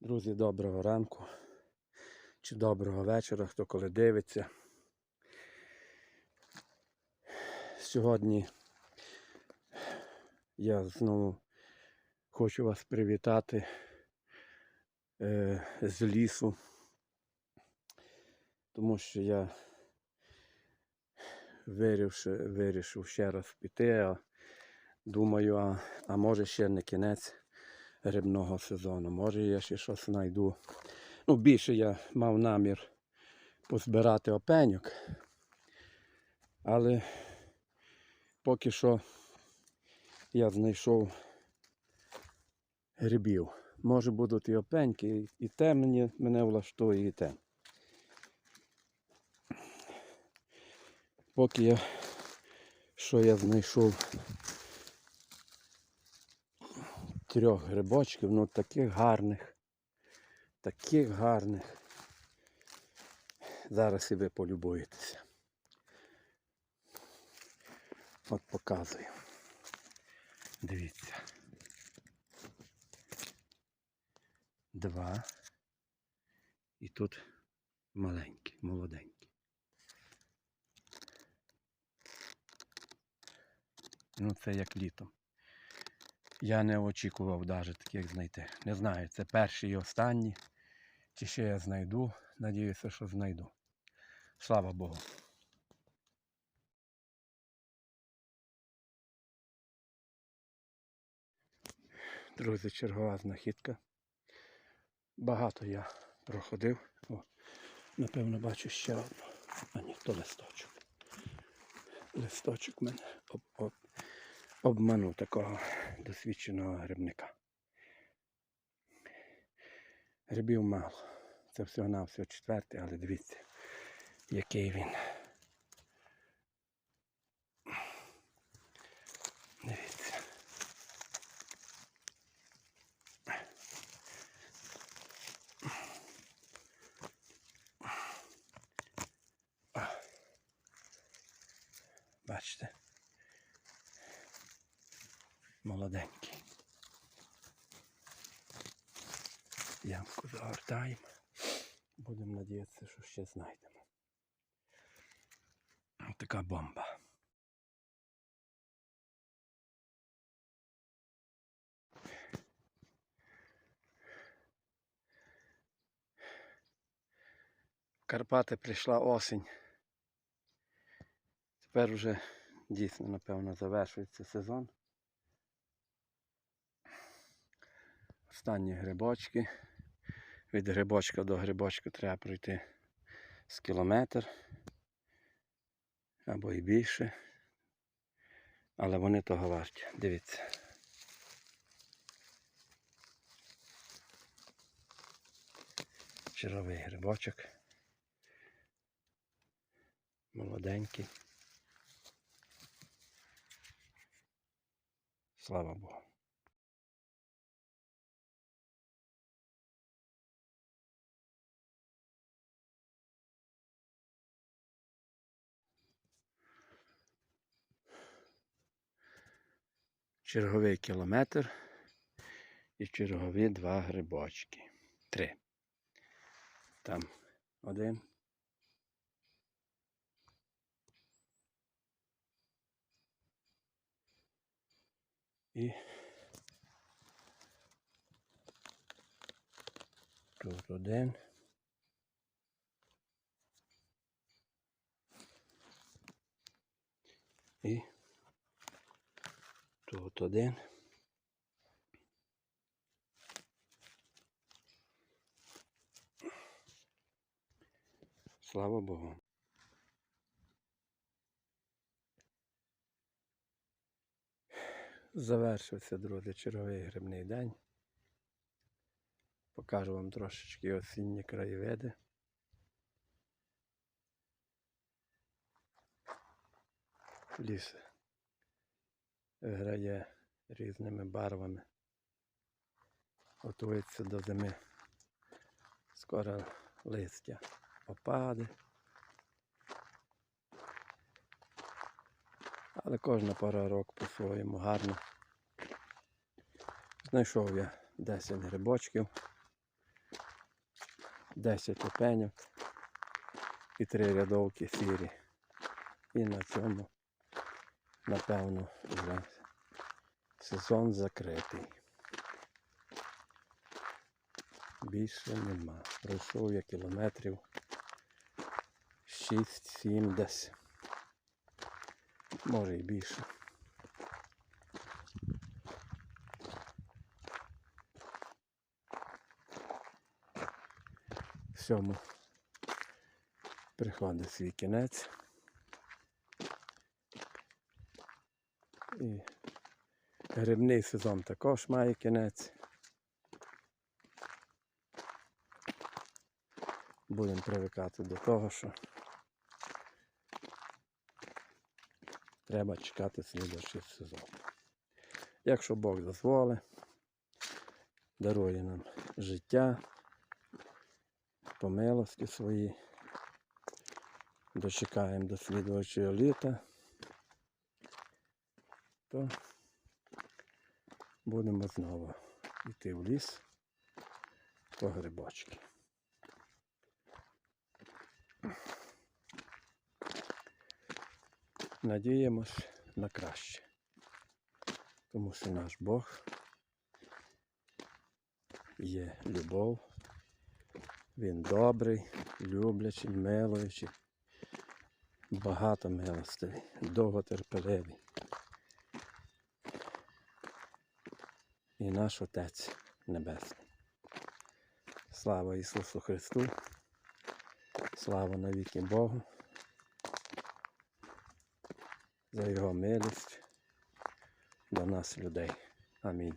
Друзі, доброго ранку чи доброго вечора, хто коли дивиться. Сьогодні я знову хочу вас привітати е, з лісу, тому що я вирішив, вирішив ще раз піти, а думаю, а, а може ще не кінець грибного сезону. Може я ще щось знайду. Ну, більше я мав намір позбирати опеньок. Але поки що я знайшов грибів. Може будуть і опеньки, і те мені, мене влаштує, і те. Поки я що я знайшов трьох грибочків, ну таких гарних, таких гарних. Зараз і ви полюбуєтеся. От показую. Дивіться. Два. І тут маленький, молоденький. Ну це як літом. Я не очікував навіть таких знайти. Не знаю, це перші і останні. Чи ще я знайду. Надіюся, що знайду. Слава Богу. Друзі, чергова знахідка. Багато я проходив. О, напевно, бачу ще одну. А ні, то листочок. Листочок мене об, обманув такого досвідченого грибника. Грибів мало. Це всього на всього четвертий, але дивіться, який він. Дивіться. Бачите? Молоденький. Ямку загортаємо. Будемо надіятися, що ще знайдемо. Така бомба. В Карпати прийшла осінь. Тепер вже дійсно, напевно, завершується сезон. Останні грибочки. Від грибочка до грибочка треба пройти з кілометр або і більше. Але вони того варті. Дивіться. Черговий грибочок. Молоденький. Слава Богу. Черговий кілометр і чергові два грибочки. Три. Там один. І тут один. І тут один. Слава Богу. Завершився, друзі, черговий грибний день. Покажу вам трошечки осінні краєвиди. Ліс грає різними барвами. Готується до зими. Скоро листя опаде. Але кожна пора року по-своєму гарна. Знайшов я 10 грибочків. 10 опеньок і три рядовки сірі. І на цьому, напевно, вже сезон закритий. Більше нема. Пройшов я кілометрів 6-7 десь. Може і більше. Всьому приходить свій кінець. І грибний сезон також має кінець. Будемо привикати до того, що треба чекати слідчий сезон. Якщо Бог дозволить, дарує нам життя, по милості свої, дочекаємо до слідуючого літа, то будемо знову йти в ліс по грибочки. Надіємось на краще. Тому що наш Бог є любов. Він добрий, люблячий, милуючий, багато милостивий, довготерпеливий. І наш Отець Небесний. Слава Ісусу Христу! Слава навіки Богу! За Його милість до нас, людей. Амінь.